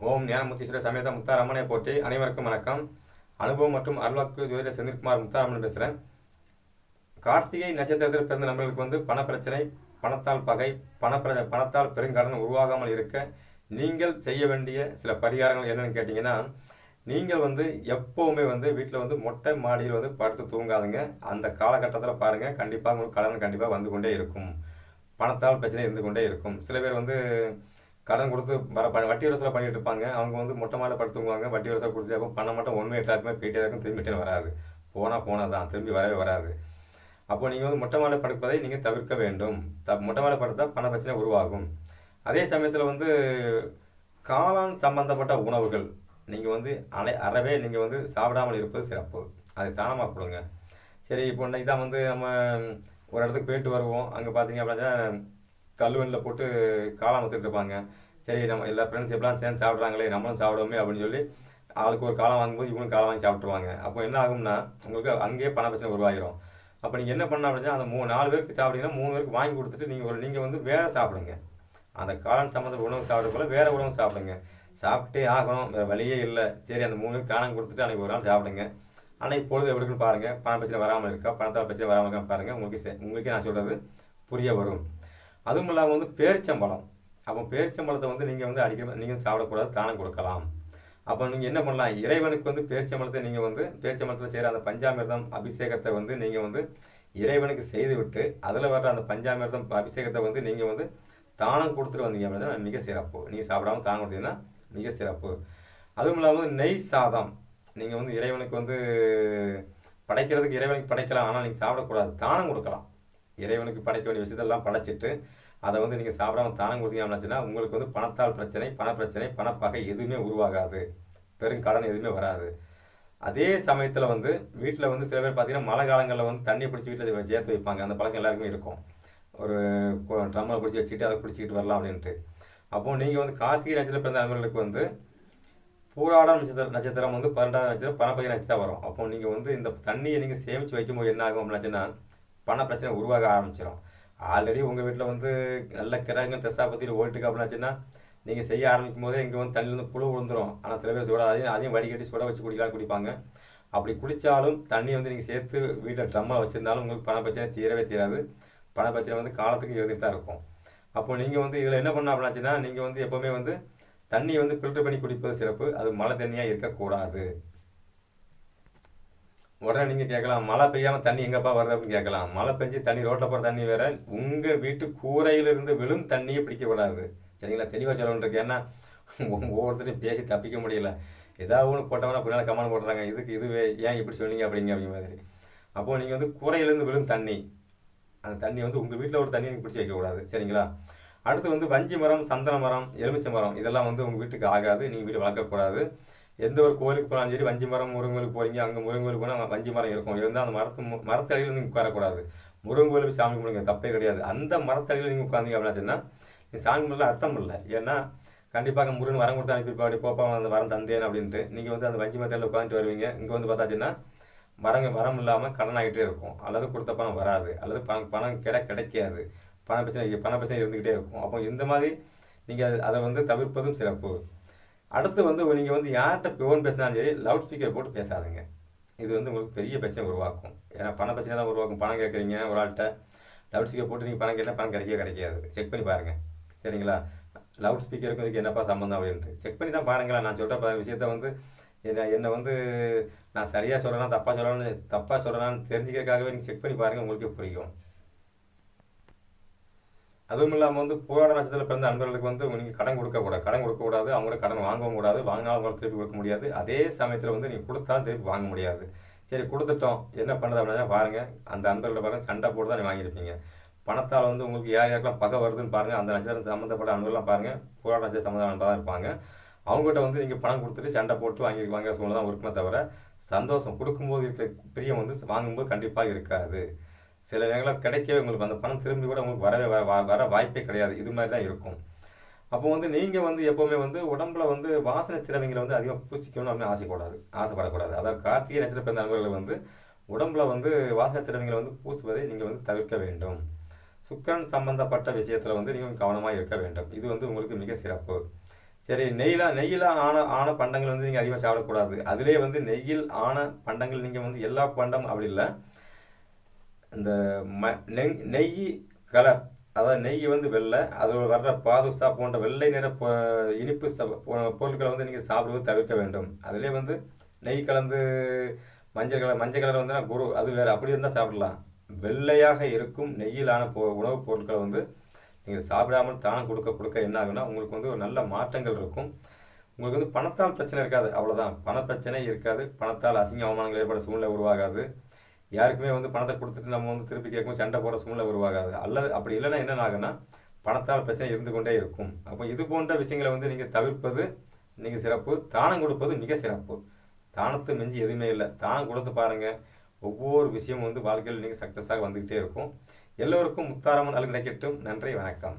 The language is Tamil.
ஓம் ஞானமுத்தீஸ்வரர் சமேத முத்தாரம்மனை போட்டி அனைவருக்கும் வணக்கம். அனுபவம் மற்றும் அருள்வாக்கு ஜோதிடர் செந்தில்குமார் முத்தாரம்மன் பேசுகிறேன் கார்த்திகை நட்சத்திரத்தில் பிறந்த நபர்களுக்கு வந்து பணப்பிரச்சனை பணத்தால் பகை பணப்பிர பணத்தால் பெருங்கடன் உருவாகாமல் இருக்க நீங்கள் செய்ய வேண்டிய சில பரிகாரங்கள் என்னென்னு கேட்டிங்கன்னா நீங்கள் வந்து எப்போவுமே வந்து வீட்டில் வந்து மொட்டை மாடியில் வந்து படுத்து தூங்காதுங்க. அந்த காலகட்டத்தில் பாருங்கள் கண்டிப்பாக உங்களுக்கு கடன் கண்டிப்பாக வந்து கொண்டே இருக்கும். பணத்தால் பிரச்சனை இருந்து கொண்டே இருக்கும். சில பேர் வந்து கடன் கொடுத்து வர ப- வட்டி வசூலாக பண்ணிட்டு இருப்பாங்க. அவங்க வந்து மொட்டை மாலை படுத்துவாங்க வட்டி வட்டி வசூலாக அப்போ பணம் மட்டும் ஒன்றுமே எட்டாருமே போயிட்டே இருக்கும் திரும்பி வராது. போனால் போனால் தான் திரும்பி வரவே வராது. அப்போ நீங்கள் வந்து மொட்டை மாலை படுப்பதை நீங்கள் தவிர்க்க வேண்டும். த மொட்டை மாலை படுத்தால் பண பிரச்சனை உருவாகும். அதே சமயத்தில் வந்து காளான் சம்பந்தப்பட்ட உணவுகள் நீங்கள் வந்து அலை அறவே நீங்கள் வந்து சாப்பிடாமல் இருப்பது சிறப்பு. அதை தானமாக கொடுங்க. சரி இப்போ இன்னைக்கு தான் வந்து நம்ம ஒரு இடத்துக்கு போயிட்டு வருவோம். அங்கே பார்த்தீங்க அப்படின்னா தள்ளுவண்டில் போட்டு காளான் வித்துட்டு இருப்பாங்க. சரி நம்ம எல்லா ஃப்ரெண்ட்ஸ் எப்படிலாம் சேர்ந்து சாப்பிட்றாங்களே நம்மளும் சாப்பிடுவோமே அப்படின்னு சொல்லி ஆளுக்கு ஒரு காலம் வாங்கும்போது இவங்களும் காலம் வாங்கி சாப்பிட்ருவாங்க அப்போ என்ன ஆகும்னா உங்களுக்கு அங்கேயே பண பிரச்சனை உருவாகிடும் அப்போ நீங்கள் என்ன பண்ண அப்படின்னா அந்த மூணு நாலு பேருக்கு சாப்பிட்டீங்கன்னா மூணு பேருக்கு வாங்கி கொடுத்துட்டு நீங்கள் ஒரு நீங்கள் வந்து வேறு சாப்பிடுங்க. அந்த காளான் சம்மந்த உணவு சாப்பிட்ற போல வேறு உணவு சாப்பிடுங்க. சாப்பிட்டே ஆகணும் வேறு வழியே இல்லை. சரி அந்த மூணு பேருக்கு தானம் கொடுத்துட்டு அன்றைக்கி ஒரு நாள் சாப்பிடுங்க. ஆனால் பொழுது எப்படி இருக்குன்னு பாருங்கள் பண பிரச்சனை வராமல் இருக்கா? பணத்தால் பிரச்சனை வராமல் இருக்கா பாருங்கள் உங்களுக்கு உங்களுக்கே நான் சொல்கிறது புரிய வரும். அதுவும் இல்லாமல் வந்து பேரிச்சம்பழம். அப்போ பேரிச்சம்பழத்தை வந்து நீங்கள் வந்து அடிக்கடி நீங்கள் சாப்பிடக்கூடாது தானம் கொடுக்கலாம். அப்போ நீங்கள் என்ன பண்ணலாம்? இறைவனுக்கு வந்து பேரிச்சம்பழத்தை நீங்கள் வந்து பேரிச்சம்பழத்தில் செய்கிற அந்த பஞ்சாமிர்தம் அபிஷேகத்தை வந்து நீங்கள் வந்து இறைவனுக்கு செய்துவிட்டு அதில் வர்ற அந்த பஞ்சாமிர்தம் அபிஷேகத்தை வந்து நீங்கள் வந்து தானம் கொடுத்துட்டு வந்தீங்க அப்படின்னா மிக சிறப்பு. நீங்கள் சாப்பிடாம தானம் கொடுத்தீங்கன்னா மிக சிறப்பு. அதுவும் இல்லாமல் நெய் சாதம். நீங்கள் வந்து இறைவனுக்கு வந்து படைக்கிறதுக்கு இறைவனுக்கு படைக்கலாம். ஆனால் நீங்கள் சாப்பிடக்கூடாது. தானம் கொடுக்கலாம். இறைவனுக்கு படைக்க வேண்டிய விஷயத்தெல்லாம் படைச்சிட்டு அதை வந்து நீங்கள் சாப்பிடாம தானம் கொடுத்தீங்கன்னாச்சுன்னா உங்களுக்கு வந்து பணத்தால் பிரச்சனை பண பிரச்சனை பணப்பகை எதுவுமே உருவாகாது. பெரும் கடன் எதுவுமே வராது. அதே சமயத்தில் வந்து வீட்டில் வந்து சில பேர் பார்த்தீங்கன்னா மழை காலங்களில் வந்து தண்ணி பிடிச்சி வீட்டில் சேர்த்து வைப்பாங்க. அந்த பழக்கம் எல்லாருக்குமே இருக்கும். ஒரு ட்ரம்மில் பிடிச்சி வச்சுட்டு அதை குடிச்சிக்கிட்டு வரலாம் அப்படின்ட்டு. அப்போது நீங்கள் வந்து கார்த்திகை நட்சத்திரம் பிறந்த நண்பர்களுக்கு வந்து பூராடம் நட்சத்திரம் நட்சத்திரம் வந்து பன்னெண்டாவது நட்சத்திரம் பணப்பகை நட்சத்திரம் வரும். அப்போ நீங்கள் வந்து இந்த தண்ணியை நீங்கள் சேமித்து வைக்கும்போது என்ன ஆகும் அப்படின்னாச்சுன்னா பண பிரச்சனை உருவாக ஆரம்பிச்சிடும் ஆல்ரெடி உங்கள் வீட்டில் வந்து நல்ல கிரகங்கள் தெசாபத்தியில் ஓட்டுக்கு அப்படின்னாச்சுன்னா நீங்கள் செய்ய ஆரம்பிக்கும் போதே இங்கே வந்து தண்ணியிலேருந்து புழு விழுந்துரும். ஆனால் சில பேர் சுட அதையும் அதையும் வடிகட்டி சுட வச்சு குடிக்கலாம் குடிப்பாங்க. அப்படி குடித்தாலும் தண்ணி வந்து நீங்கள் சேர்த்து வீட்டில் ட்ரம்மில் வச்சுருந்தாலும் உங்களுக்கு பண பிரச்சனை தீரவே தீராது. பண பிரச்சனை வந்து காலத்துக்கு இருந்துட்டு தான் இருக்கும். அப்போ நீங்கள் வந்து இதில் என்ன பண்ண அப்படின்னாச்சுன்னா நீங்கள் வந்து எப்போவுமே வந்து தண்ணியை வந்து ஃபில்டர் பண்ணி குடிப்பது சிறப்பு. அது மழை தண்ணியாக இருக்கக்கூடாது. உடனே நீங்கள் கேட்கலாம் மழை பெய்யாமல் தண்ணி எங்கேப்பா வருது அப்படின்னு கேட்கலாம். மழை பெஞ்சு தண்ணி ரோட்டில் போகிற தண்ணி வேற உங்கள் வீட்டு கூரையிலிருந்து விழும் தண்ணியை பிடிக்கக்கூடாது. சரிங்களா? தெளிவாக சொல்லணுன்றிருக்கு ஏன்னா ஒவ்வொருத்தரையும் பேசி தப்பிக்க முடியல. ஏதாவது ஒன்று போட்டோம்னா பின்னால் கமெண்ட் போடுறாங்க இதுக்கு இதுவே ஏன் இப்படி சொன்னீங்க அப்படிங்க அப்படிங்க மாதிரி. அப்போது நீங்கள் வந்து கூரையிலேருந்து விழும் தண்ணி அந்த தண்ணி வந்து உங்கள் வீட்டில் ஒரு தண்ணி நீங்கள் பிடிச்சி வைக்கக்கூடாது. சரிங்களா? அடுத்து வந்து வஞ்சி மரம் சந்தன மரம் எலுமிச்சை மரம் இதெல்லாம் வந்து உங்கள் வீட்டுக்கு ஆகாது. நீங்கள் வீட்டில் வளர்க்கக்கூடாது. எந்த ஒரு கோயிலுக்கு போனாலும் சரி வஞ்சி மரம் முருங்கோலுக்கு போகிறீங்க அங்கே முருங்கோலுக்கு போனால் வஞ்சி மரம் இருக்கும். இருந்தால் அந்த மரத்து மரத்தடியில் நீங்கள் உட்காரக்கூடாது. முருங்கோலுக்கு சாமி கும்பிடுங்க தப்பே கிடையாது. அந்த மரத்தடியில் நீங்கள் உட்காந்தீங்க அப்படின்னா சொன்னால் நீ சாமி கும்பிடல அர்த்தம் இல்லை. ஏன்னா கண்டிப்பாக முருகன் வரம் கொடுத்து அனுப்பிப்பாடி போப்பா அந்த வரம் தந்தேன் அப்படின்ட்டு. நீங்கள் வந்து அந்த வஞ்சி மரத்தில் உட்காந்துட்டு வருவீங்க. இங்கே வந்து பார்த்தாச்சுன்னா வரங்க வரம் இல்லாமல் கடன் ஆகிட்டே இருக்கும். அல்லது கொடுத்த பணம் வராது. அல்லது பணம் பணம் கிடை கிடைக்காது. பண பிரச்சனை பண பிரச்சனை இருந்துக்கிட்டே இருக்கும். அப்போ இந்த மாதிரி நீங்கள் அதை வந்து தவிர்ப்பதும் சிறப்பு. அடுத்து வந்து நீங்கள் வந்து யார்கிட்ட ஃபோன் பேசினாலும் சரி லவுட் ஸ்பீக்கர் போட்டு பேசாதுங்க. இது வந்து உங்களுக்கு பெரிய பிரச்சனை உருவாக்கும். ஏன்னா பண பிரச்சனை தான் உருவாக்கும். பணம் கேட்குறீங்க ஒரு ஆள்கிட்ட லவுட் ஸ்பீக்கர் போட்டு நீங்கள் பணம் கேட்டால் பணம் கிடைக்கவே கிடைக்காது. செக் பண்ணி பாருங்கள் சரிங்களா? லவுட் ஸ்பீக்கருக்கும் இதுக்கு என்னப்பா சம்மந்தம் அப்படின்ட்டு. செக் பண்ணி தான் பாருங்களேன். நான் சொல்கிற விஷயத்த வந்து என்ன என்னை வந்து நான் சரியாக சொல்கிறேன்னா தப்பாக சொல்கிறேன்னு தப்பாக சொல்கிறேன்னு தெரிஞ்சுக்கிறதுக்காகவே நீங்கள் செக் பண்ணி பாருங்கள் உங்களுக்கே புரியும். அதுவும் இல்லாமல் வந்து போராட நட்சத்திரத்தில் பிறந்த நண்பர்களுக்கு வந்து நீங்கள் கடன் கொடுக்கக்கூடாது கடன் கொடுக்கக்கூடாது அவங்களோட கடன் வாங்கவும் கூடாது. வாங்கினாலும் அவங்களை திருப்பி கொடுக்க முடியாது. அதே சமயத்தில் வந்து நீங்கள் கொடுத்தாலும் திருப்பி வாங்க முடியாது. சரி கொடுத்துட்டோம். என்ன பண்ணுறது அப்படின்னா பாருங்கள் அந்த நண்பர்களோட பாருங்கள் சண்டை போட்டு தான் நீ வாங்கியிருப்பீங்க. பணத்தால் வந்து உங்களுக்கு யார் யாருக்கெல்லாம் பகை வருதுன்னு பாருங்கள் அந்த நட்சத்திரம் சம்மந்தப்பட்ட நண்பர்கள்லாம் பாருங்கள் போராட நட்சத்திரம் சம்மந்தமான நண்பர் தான் இருப்பாங்க. அவங்ககிட்ட வந்து நீங்கள் பணம் கொடுத்துட்டு சண்டை போட்டு வாங்கி வாங்குற சூழ்நிலை தான் இருக்குமே தவிர சந்தோஷம் கொடுக்கும்போது இருக்கிற பிரியம் வந்து வாங்கும்போது கண்டிப்பாக இருக்காது. சில நேரங்களில் கிடைக்கவே உங்களுக்கு அந்த பணம் திரும்பி கூட உங்களுக்கு வரவே வர வர வாய்ப்பே கிடையாது. இது மாதிரி தான் இருக்கும். அப்போ வந்து நீங்கள் வந்து எப்போவுமே வந்து உடம்புல வந்து வாசனை திரவியங்களை வந்து அதிகமாக பூசிக்கணும்னு அப்படின்னு ஆசைக்கூடாது ஆசைப்படக்கூடாது. அதாவது கார்த்திகை நட்சத்திர பிறந்த நண்பர்கள் வந்து உடம்புல வந்து வாசனை திரவியங்களை வந்து பூசுவதை நீங்கள் வந்து தவிர்க்க வேண்டும். சுக்கரன் சம்பந்தப்பட்ட விஷயத்தில் வந்து நீங்கள் கவனமாக இருக்க வேண்டும். இது வந்து உங்களுக்கு மிக சிறப்பு. சரி நெய்யில் நெய்யில் ஆன ஆன பண்டங்கள் வந்து நீங்கள் அதிகமாக சாப்பிடக்கூடாது. அதிலே வந்து நெய்யில் ஆன பண்டங்கள் நீங்கள் வந்து எல்லா பண்டம் அப்படி இல்லை. இந்த ம நெய் நெய் கலர் அதாவது நெய் வந்து வெள்ளை அதோட வர்ற பாதுஷா போன்ற வெள்ளை நிற பொ இனிப்பு ச பொருட்களை வந்து நீங்கள் சாப்பிடுவது தவிர்க்க வேண்டும். அதிலே வந்து நெய் கலந்து மஞ்சள் கலர் மஞ்சள் கலர் வந்து குரு அது வேறு அப்படி இருந்தால் சாப்பிடலாம். வெள்ளையாக இருக்கும் நெய்யிலான பொ உணவுப் பொருட்களை வந்து நீங்கள் சாப்பிடாமல் தானம் கொடுக்க கொடுக்க என்ன ஆகுனா உங்களுக்கு வந்து ஒரு நல்ல மாற்றங்கள் இருக்கும். உங்களுக்கு வந்து பணத்தால் பிரச்சனை இருக்காது அவ்வளோதான் பண பிரச்சனை இருக்காது. பணத்தால் அசிங்க அவமானங்கள் ஏற்பட சூழ்நிலை உருவாகாது. யாருக்குமே வந்து பணத்தை கொடுத்துட்டு நம்ம வந்து திருப்பி கேட்கும் சண்டை போகிற சூழ்நிலை உருவாகாது. அல்லது அப்படி இல்லைன்னா என்ன ஆகுன்னா பணத்தால் பிரச்சனை இருந்து கொண்டே இருக்கும். அப்போ இது போன்ற விஷயங்களை வந்து நீங்கள் தவிர்ப்பது நீங்கள் சிறப்பு. தானம் கொடுப்பது மிக சிறப்பு. தானத்தை மிஞ்சி எதுவுமே இல்லை. தானம் கொடுத்து பாருங்கள் ஒவ்வொரு விஷயமும் வந்து வாழ்க்கையில் நீங்கள் சக்ஸஸாக வந்துக்கிட்டே இருக்கும். எல்லோருக்கும் முத்தாரம்மன் நல் கிடைக்கட்டும். நன்றி வணக்கம்.